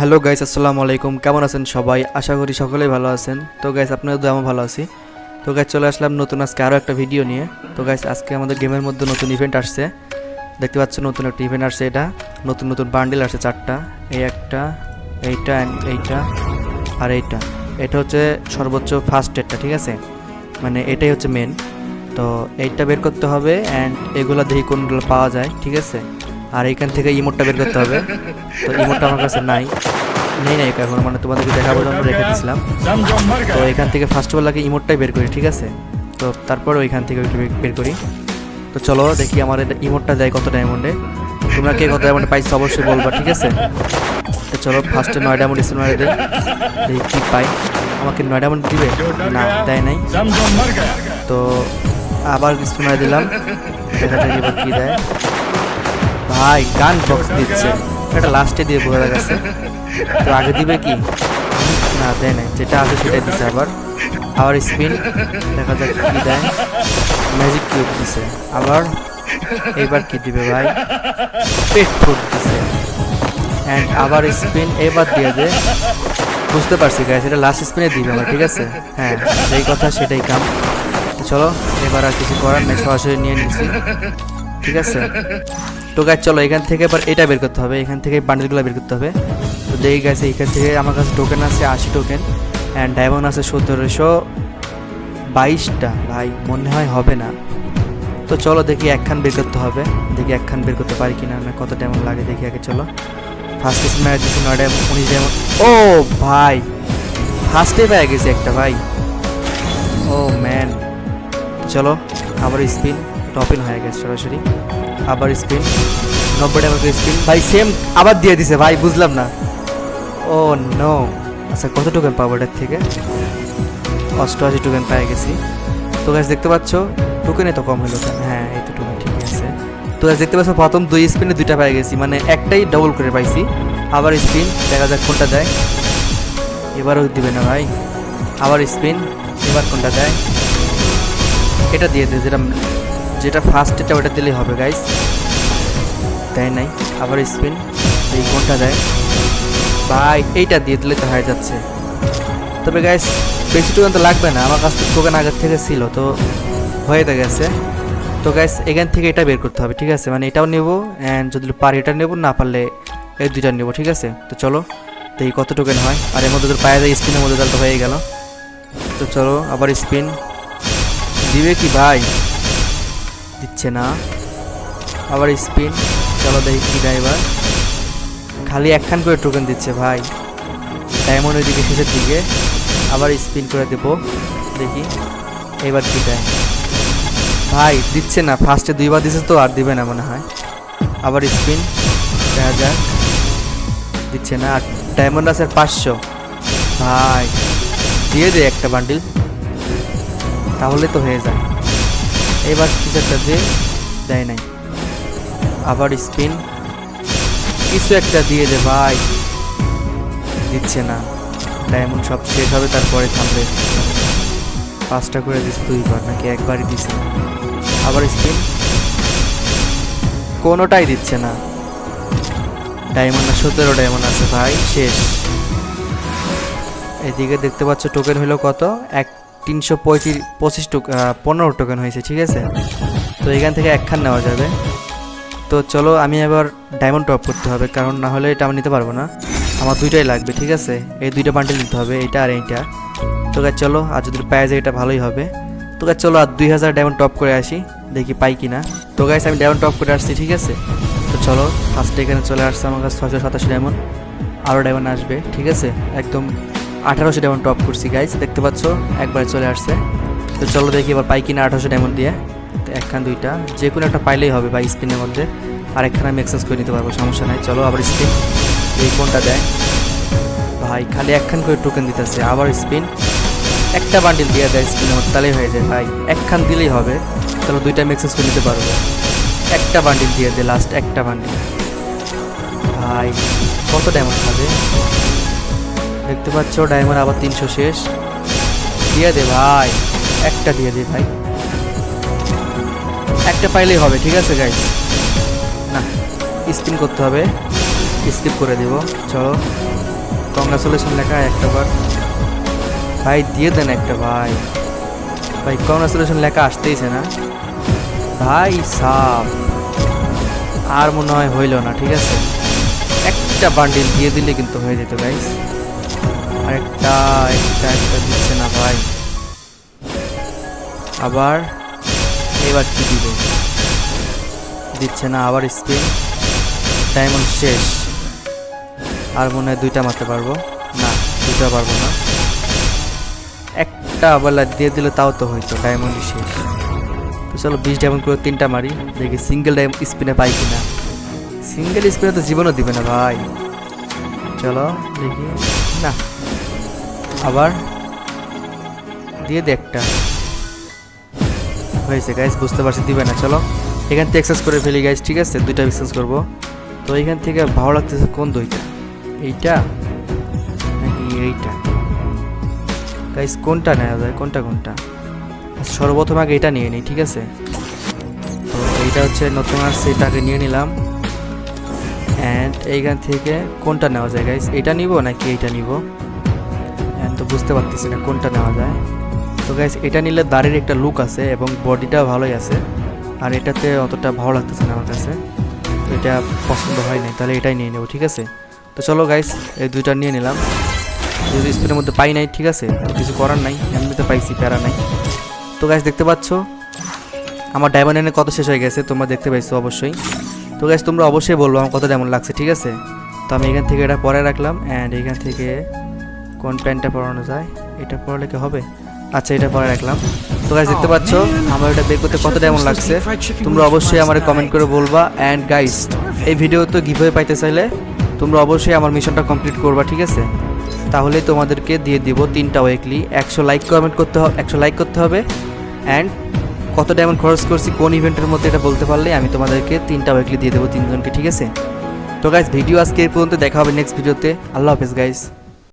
Hello guys, আসসালামু আলাইকুম। কেমন আছেন সবাই? আশা করি সকলেই ভালো আছেন। তো গাইস, আপনাদের আমি ভালো আছি। তো গাইস, চলে আসলাম নতুন আজকে আরও একটা ভিডিও নিয়ে। তো গাইস, আজকে আমাদের গেমের মধ্যে নতুন ইভেন্ট আসছে। দেখতে পাচ্ছ নতুন একটা ইভেন্ট আসছে এটা। নতুন নতুন বান্ডিল আসছে চারটা। এই একটা, এইটা এইটা, আর এইটা। এটা হচ্ছে সর্বোচ্চ ফার্স্ট ডেটটা ঠিক আছে? মানে এটাই হচ্ছে মেন তো এইটা বের করতে হবে অ্যান্ড এগুলো দেখি কোনগুলো পাওয়া যায়, ঠিক আছে? আর এইখান থেকে ইমোটটা বের করতে হবে। তো ইমোটটা আমার কাছে নাই। নেই নাই এখন মানে তোমাদেরকে দেখাবার জন্য রেখে দিয়েছিলাম তো এখান থেকে ফার্স্ট অফ অল আগে ইমোটটাই বের করি, ঠিক আছে? তো তারপর ওইখান থেকে বের করি। তো চলো দেখি আমার এটা ইমোটটা দেয় কত ডায়মন্ডে তোমরা কে কত ডায়মন্ডে পাইছো অবশ্যই বলবা, ঠিক আছে? তো চলো ফার্স্টে নয় ডায়মন্ড মারে দেই। দেখি কী পাই। আমাকে নয় ডায়মন্ড দিবে? না, দেয় নাই। তো আবার মারে দিলাম। দেখা যাক এবার কী দেয়। ভাই, গান বক্স দিচ্ছে। এটা লাস্টে দিয়ে বোঝা গেছে। তো আগে দিবে কি? না, দেয় নাই। যেটা আছে সেটাই দিছে আবার। আবার স্পিন দেখা যাক কি দেয়। ম্যাজিক কিউব দিছে। আবার এইবার কি দিবে ভাই? পেট ফুট দিছে। অ্যান্ড আবার স্পিন এবার দিয়ে দে। বুঝতে পারছি গাইস এটা লাস্ট স্পিনে দিবে আমার, ঠিক আছে? হ্যাঁ যেই কথা সেটাই কাম। চলো, এবার আর কিছু করার নেই, সরাসরি নিয়ে নিচ্ছি। ঠিক আছে? তো গাছ চলো, এখান থেকে এবার এটা বের করতে হবে। এখান থেকে বান্ডেলগুলো বের করতে হবে। তো দেখি গেছে এখান থেকে আমার কাছে টোকেন আছে, আশি টোকেন অ্যান্ড ডায়মন্ড আছে সতেরোশো বাইশটা। ভাই, মনে হয় হবে না। তো চলো, দেখি একখান বের করতে হবে। দেখি একখান বের করতে পারি কিনা না কত ডায়মন্ড লাগে, দেখি আগে চলো। ফার্স্ট স্পিন মেরে দিচ্ছি নয় ডায়মন্ড উনিশ ডায়মন্ড ও ভাই ফার্স্টে পেয়ে গেছে একটা, ভাই। ও ম্যান চলো আবার স্পিন টপিন হয়ে গেছে সরাসরি। আবার স্পিন নব্বই টাকা করে স্পিন ভাই সেম আবার দিয়ে দিছে, ভাই, বুঝলাম না। ও নো আচ্ছা কত টোকেন পাবো এটার থেকে? অষ্টআশি টোকেন পেয়ে গেছি। তো গাছ দেখতে পাচ্ছ টোকেনে তো কম হলো হ্যাঁ এই তো টোকেন ঠিকই আছে। তো গাছ দেখতে পাচ্ছ, প্রথম দুই স্পিনে দুইটা পেয়ে গেছি। মানে একটাই ডবল করে পাইছি। আবার স্পিন দেখা যাক কোনটা দেয়। এবারও দিবে না ভাই। আবার স্পিন এবার কোনটা দেয়? এটা দিয়ে দে, যেটা যেটা ফার্স্ট এটা ওটা দিলেই হবে গাইস দেয় নাই, আবার স্পিন এই কোনটা দেয়? ভাই, এইটা দিয়ে দিলে তো হয়ে যাচ্ছে। তবে গাইস বেশি টোকেন তো লাগবে না, আমার কাছ থেকে টোকেন আগের থেকে ছিল, তো হয়ে তো গেছে। তো গাইস এখান থেকে এটা বের করতে হবে, ঠিক আছে? মানে এটাও নেব অ্যান্ড যদি পারি এটা নেব, না পারলে এই দুইটা নেব, ঠিক আছে? তো চলো, দেখি কত টোকেন হয়। আর এর মধ্যে তোর পায়ে যায় স্পিনের মধ্যে তাহলে তো হয়ে গেল। তো চলো, আবার স্পিন দিবে কি ভাই? দিচ্ছে না। আবার স্পিন। চলো দেখি কি এবার। খালি একখান করে টোকেন দিচ্ছে ভাই। ডায়মন্ডের দিকে শেষের দিকে। আবার স্পিন করে দেব। দেখি এবার কি দেয়। ভাই, দিচ্ছে না। ফার্স্টে দুইবার দিচ্ছে তো, আর দিবে না মনে হয়। আবার স্পিন দেখা যাক। দিচ্ছে না। আর ডায়মন্ড আছে পাঁচশো। ভাই, দিয়ে দে একটা বান্ডিল তাহলে তো হয়ে যায়। এবার কিছু একটা দিয়ে দেয় নাই। আবার স্পিন কিছু একটা দিয়ে দে ভাই। দিচ্ছে না। ডায়মন্ড সব শেষ হবে, তারপরে থামবে। পাঁচটা করে দিচ্ছে দুইবার নাকি একবারই দিচ্ছে আবার স্পিন কোনোটাই দিচ্ছে না। ডায়মন্ড না, সতেরো ডায়মন্ড আছে ভাই, শেষ। এদিকে দেখতে পাচ্ছ টোকেন হলো কত? এক তিনশো পঁয়ত্রিশ, পঁচিশ পনেরো টোকেন হয়েছে, ঠিক আছে? তো এখান থেকে একখান নেওয়া যাবে। তো চলো, আমি এবার ডায়মন্ড টপ করতে হবে, কারণ না হলে এটা আমি নিতে পারব না। আমার দুইটাই লাগবে, ঠিক আছে? এই দুইটা বান্ডেল নিতে হবে, এইটা আর এইটা। তো গাছ চলো, আর যদি পাওয়া যায় এটা ভালোই হবে। তো গাছ চলো, আর দুই হাজার ডায়মন্ড টপ করে আসি, দেখি পাই কি না। তো গাছ আমি ডায়মন্ড টপ করে আসছি, ঠিক আছে? তো চলো ফার্স্টে এখানে চলে আসছে আমার কাছে ছশো সাতাশি ডায়মন্ড আরও ডায়মন্ড আসবে, ঠিক আছে? একদম আঠারোশো ডায়মন্ড টপ করছি গাইজ দেখতে পাচ্ছ, একবারে চলে আসছে। তো চলো দেখি এবার পাই কিনা আঠারোশো ডায়মন্ড দিয়ে। তো একখান, দুইটা। যে কোনো একটা পাইলেই হবে বা স্পিনের মধ্যে। আর একখান আমি এক্সচেঞ্জ করে নিতে পারব, সমস্যা নাই। চলো আবার স্পিন এই কোনটা দেয় ভাই, খালি একখান করে টোকেন দিতেছে, আবার স্পিন একটা বান্ডিল দিয়ে দেয় স্পিনের মধ্যে, তাহলেই হয়ে যায় ভাই। একখান দিলেই হবে। তাহলে দুইটা আমি এক্সচেঞ্জ করে নিতে পারব। একটা বান্ডিল দিয়ে দে লাস্ট একটা বান্ডিল ভাই, কত ডায়মন্ড খাবে দেখতে পাচ্ছ, ডায়মন্ড আবার তিনশো শেষ। দিয়ে দে ভাই, একটা দিয়ে দে ভাই। একটা পাইলেই হবে, ঠিক আছে গাইস না স্পিন করতে হবে। স্কিপ করে দিব, চলো। কংগ্রাচুলেশন লেখা, একটা বার। ভাই, দিয়ে দেন একটা ভাই। ভাই কংগ্রাচুলেশন লেখা, আসতেইছে না। ভাই, সাপ। আর মনে হয় হইল না, ঠিক আছে? একটা বান্ডিল দিয়ে দিলে কিন্তু হয়ে যেত গাইস আর একটা একটা দিচ্ছে না ভাই। আবার এবার কি দিবে? দিচ্ছে না, আবার স্পিন। ডায়মন্ড শেষ। আর মনে হয় দুইটা মারতে পারব। না, দুইটা পারব না। একটা বলা দিয়ে দিলে তাও তো হইতো ডায়মন্ডই শেষ। তো চলো, বিশ ডায়মন্ড করে তিনটা মারি। দেখি সিঙ্গেল ডায়মন্ড স্পিনে পাই কিনা। সিঙ্গেল স্পিনে তো জীবনও দিবে না ভাই। চলো, দেখি। না। আবার দিয়ে দে একটা। হয়েছে গাইস বুঝতে পারছি দিবে না চলো। এখান থেকে এক্সাস করে ফেলি গাইস ঠিক আছে? দুইটা এক্সাস করব। তো এখান থেকে ভালো লাগতেছে কোন দুইটা? এইটা নাকি এইটা? গাইস কোনটা নেওয়া যায়? কোনটা কোনটা? আচ্ছা, সর্বপ্রথম আগে এটা নিয়ে নিই ঠিক আছে? তো এইটা হচ্ছে নতুন আসছে এটাকে নিয়ে নিলাম। অ্যান্ড এইখান থেকে কোনটা নেওয়া যায় গাইস এটা নিব নাকি এইটা নিব? বুঝতে পারতেছি না কোনটা নেওয়া যায়। তো গাইস এটা নিলে দাড়ির একটা লুক আছে এবং বডিটা ভালোই আছে। আর এটাতে অতটা ভালো লাগতেছে না আমার কাছে। তো এটা পছন্দ হয় নাই, তাহলে এটাই নিয়ে নেব, ঠিক আছে? তো চলো গাইস এই দুইটা নিয়ে নিলাম। যদি স্পিনের মধ্যে পাই নাই, ঠিক আছে? তো কিছু করার নাই, এমনিতে পাইছি, প্যারা নাই। তো গাইস দেখতে পাচ্ছ? আমার ডায়মন্ড এনে কত শেষ হয়ে গেছে, তোমরা দেখতে পাইছো অবশ্যই। তো গাইস তোমরা অবশ্যই বলব আমার কত ডায়মন্ড লাগছে, ঠিক আছে? তো আমি এখান থেকে এটা পরে রাখলাম অ্যান্ড এখান থেকে কোন প্যান্টটা পরানো যায়, এটা পরালে কি হবে? আচ্ছা এটা পরে রাখলাম। তো গাইস দেখতে পাচ্ছ, আমার এটা বের করতে কতটা এমন লাগছে? তোমরা অবশ্যই আমার কমেন্ট করে বলবা। অ্যান্ড গাইস এই ভিডিও তো গিভওয়ে পাইতে চাইলে তোমরা অবশ্যই আমার মিশনটা কমপ্লিট করবা, ঠিক আছে? তাহলে তোমাদেরকে দিয়ে দিব তিনটা উইকলি একশো লাইক কমেন্ট করতে হবে একশো লাইক করতে হবে। অ্যান্ড কত ডায়মন্ড খরচ করছি, কোন ইভেন্টের মধ্যে এটা বলতে পারলে আমি তোমাদেরকে তিনটা উইকলি দিয়ে দেবো তিনজনকে, ঠিক আছে? তো গাইস ভিডিও আজকে এই পর্যন্ত, দেখা হবে নেক্সট ভিডিওতে আল্লাহ হাফেজ গাইস